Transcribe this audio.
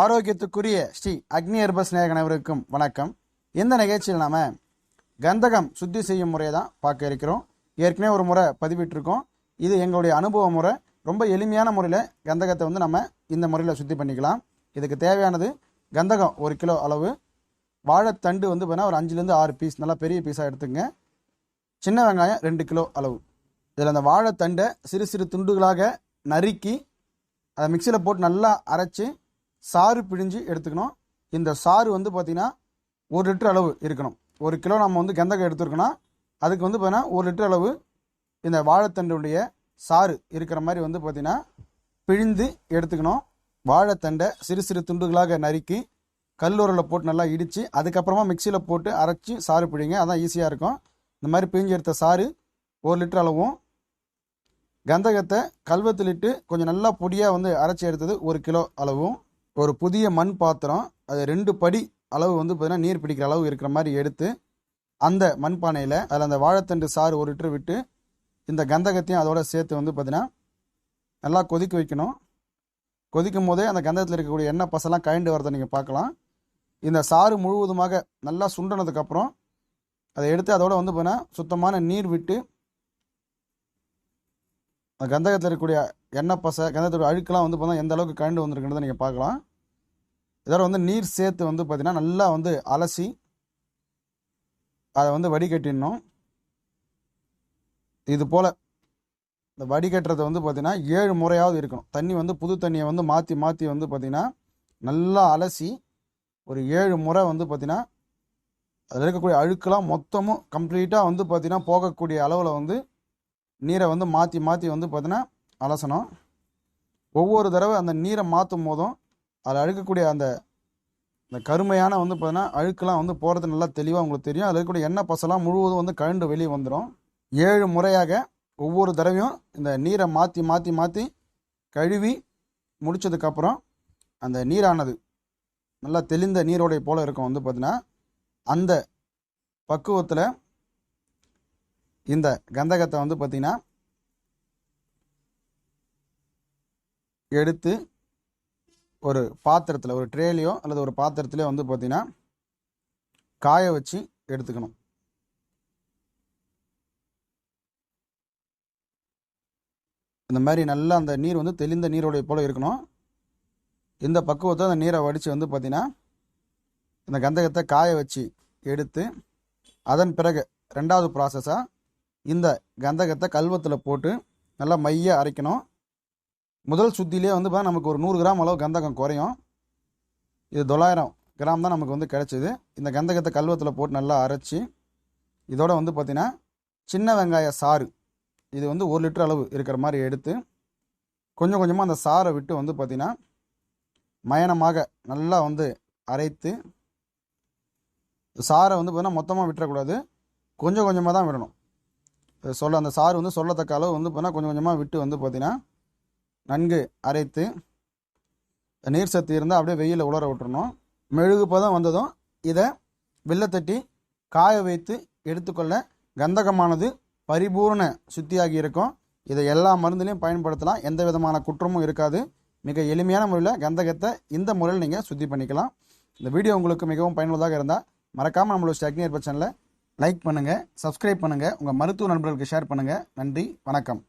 ஆரோக்கியத்துக்குரிய ஸ்ரீ அக்னி அர்பஸ் நேயர் வணக்கம். இந்த நிகழ்ச்சியில் நாம் கந்தகம் சுத்தி செய்யும் முறையை தான் பார்க்க இருக்கிறோம். ஏற்கனவே ஒரு முறை பதிவிட்டிருக்கோம். இது எங்களுடைய அனுபவ முறை. ரொம்ப எளிமையான முறையில் கந்தகத்தை வந்து நம்ம இந்த முறையில் சுத்தி பண்ணிக்கலாம். இதுக்கு தேவையானது கந்தகம் ஒரு கிலோ அளவு. வாழைத்தண்டு வந்து பார்த்தீங்கன்னா ஒரு அஞ்சுலேருந்து ஆறு பீஸ் நல்லா பெரிய பீஸாக எடுத்துங்க. சின்ன வெங்காயம் ரெண்டு கிலோ அளவு. இதில் அந்த வாழைத்தண்டை சிறு சிறு துண்டுகளாக நறுக்கி அதை மிக்சியில் போட்டு நல்லா அரைச்சி சாறு பிழிஞ்சு எடுத்துக்கணும். இந்த சாறு வந்து பார்த்திங்கன்னா ஒரு லிட்டர் அளவு இருக்கணும். ஒரு கிலோ நம்ம வந்து கந்தகம் எடுத்துருக்கோன்னா அதுக்கு வந்து பார்த்தீங்கன்னா ஒரு லிட்டர் அளவு இந்த வாழைத்தண்டுடைய சாறு இருக்கிற மாதிரி வந்து பார்த்திங்கன்னா பிழிந்து எடுத்துக்கணும். வாழைத்தண்டை சிறு சிறு துண்டுகளாக நறுக்கி கல்லூரில் போட்டு நல்லா இடித்து அதுக்கப்புறமா மிக்சியில் போட்டு அரைச்சி சாறு பிழிங்க. அதான் ஈஸியாக இருக்கும். இந்த மாதிரி பிழிஞ்சு எடுத்த சாறு ஒரு லிட்டர் அளவும். கந்தகத்தை கல்வத்திலிட்டு கொஞ்சம் நல்லா பொடியாக வந்து அரைச்சி எடுத்தது ஒரு கிலோ அளவும். ஒரு புதிய மண் பாத்திரம் அது ரெண்டு படி அளவு வந்து பார்த்தீங்கன்னா நீர் பிடிக்கிற அளவு இருக்கிற மாதிரி எடுத்து அந்த மண்பானையில் அதில் அந்த வாழைத்தண்டு சாறு ஒரு லிட்டர் விட்டு இந்த கந்தகத்தையும் அதோட சேர்த்து வந்து பார்த்தீங்கன்னா நல்லா கொதிக்க வைக்கணும். கொதிக்கும் போதே அந்த கந்தகத்தில் இருக்கக்கூடிய எண்ணெய் பசெல்லாம் கழண்டு வரதை நீங்கள் பார்க்கலாம். இந்த சாறு முழுவதுமாக நல்லா சுண்டனதுக்கப்புறம் அதை எடுத்து அதோட வந்து பார்த்தீங்கன்னா சுத்தமான நீர் விட்டு அந்த கந்தகத்தில் இருக்கக்கூடிய எண்ணெய் பசை கந்தகத்தோட அழுக்கெல்லாம் வந்து பார்த்தா எந்த அளவுக்கு கழண்டு வந்திருக்குன்றதை நீங்கள் பார்க்கலாம். இதோட வந்து நீர் சேர்த்து வந்து பார்த்தீங்கன்னா நல்லா வந்து அலசி அதை வந்து வடிகட்டிடணும். இது போல் இந்த வடிகட்டுறது வந்து பார்த்திங்கன்னா ஏழு முறையாவது இருக்கணும். தண்ணி வந்து புது தண்ணியை வந்து மாற்றி மாற்றி வந்து பார்த்திங்கன்னா நல்லா அலசி ஒரு ஏழு முறை வந்து பார்த்திங்கன்னா அதில் இருக்கக்கூடிய அழுக்கெல்லாம் மொத்தமும் கம்ப்ளீட்டாக வந்து பார்த்தீங்கன்னா போகக்கூடிய அளவில் வந்து நீரை வந்து மாற்றி மாற்றி வந்து பார்த்தீங்கன்னா அலசணும். ஒவ்வொரு தடவை அந்த நீரை மாற்றும் போதும் அதில் அழுக்கக்கூடிய அந்த இந்த கருமையான வந்து பார்த்தீங்கன்னா அழுக்கெல்லாம் வந்து போகிறது நல்லா தெளிவாக உங்களுக்கு தெரியும். அதில் இருக்கக்கூடிய எண்ணெய் பசலாம் முழுவதும் வந்து கழண்டு வெளியே வந்துடும். ஏழு முறையாக ஒவ்வொரு தடவையும் இந்த நீரை மாற்றி மாற்றி மாற்றி கழுவி முடிச்சதுக்கப்புறம் அந்த நீரானது நல்லா தெளிந்த நீரோடைய போல் இருக்கும் வந்து பார்த்தீங்கன்னா அந்த பக்குவத்தில் இந்த கந்தகத்தை வந்து பார்த்திங்கன்னா எடுத்து ஒரு பாத்திரத்தில் ஒரு ட்ரேலையோ அல்லது ஒரு பாத்திரத்திலையோ வந்து பார்த்திங்கன்னா காய வச்சு எடுத்துக்கணும். இந்த மாதிரி நல்லா அந்த நீர் வந்து தெளிந்த நீரோடைய போல் இருக்கணும். இந்த பக்குவத்தை அந்த நீரை வடித்து வந்து பார்த்திங்கன்னா இந்த கந்தகத்தை காய வச்சு எடுத்து அதன் பிறகு ரெண்டாவது ப்ராசஸாக இந்த கந்தகத்தை கல்வத்தில் போட்டு நல்லா மைய அரைக்கணும். முதல் சுத்திலே வந்து பார்த்தா நமக்கு ஒரு நூறு கிராம் அளவு கந்தகம் குறையும். இது தொள்ளாயிரம் கிராம் தான் நமக்கு வந்து கிடைச்சிது. இந்த கந்தகத்தை கல்வத்தில் போட்டு நல்லா அரைச்சி இதோட வந்து பார்த்திங்கன்னா சின்ன வெங்காய சாறு இது வந்து ஒரு லிட்டர் அளவு இருக்கிற மாதிரி எடுத்து கொஞ்சம் கொஞ்சமாக அந்த சாறை விட்டு வந்து பார்த்திங்கன்னா மயனமாக நல்லா வந்து அரைத்து சாறை வந்து பார்த்திங்கன்னா மொத்தமாக விட்டுறக்கூடாது. கொஞ்சம் கொஞ்சமாக தான் விடணும். சொல்ல அந்த சாறு வந்து சொல்லத்தக்க அளவு வந்து பார்த்தீங்கன்னா கொஞ்சம் கொஞ்சமாக விட்டு வந்து பார்த்தீங்கன்னா நன்கு அரைத்து நீர் சத்து இருந்தால் அப்படியே வெயிலில் உலர விட்டுறணும். மெழுகு பதம் வந்ததும் இதை வெள்ளத்தட்டி காய வைத்து எடுத்துக்கொள்ள கந்தகமானது பரிபூர்ண சுத்தியாகி இருக்கும். இதை எல்லா மருந்துலையும் பயன்படுத்தலாம். எந்த விதமான குற்றமும் இருக்காது. மிக எளிமையான முறையில் கந்தகத்தை இந்த முறையில் நீங்கள் சுத்தி பண்ணிக்கலாம். இந்த வீடியோ உங்களுக்கு மிகவும் பயனுள்ளதாக இருந்தால் மறக்காமல் நம்மளோட ஸ்டக்னியர் சேனலை லைக் பண்ணுங்கள் சப்ஸ்கிரைப் பண்ணுங்கள் உங்கள் மருத்துவ நண்பர்களுக்கு ஷேர் பண்ணுங்கள் நன்றி வணக்கம்.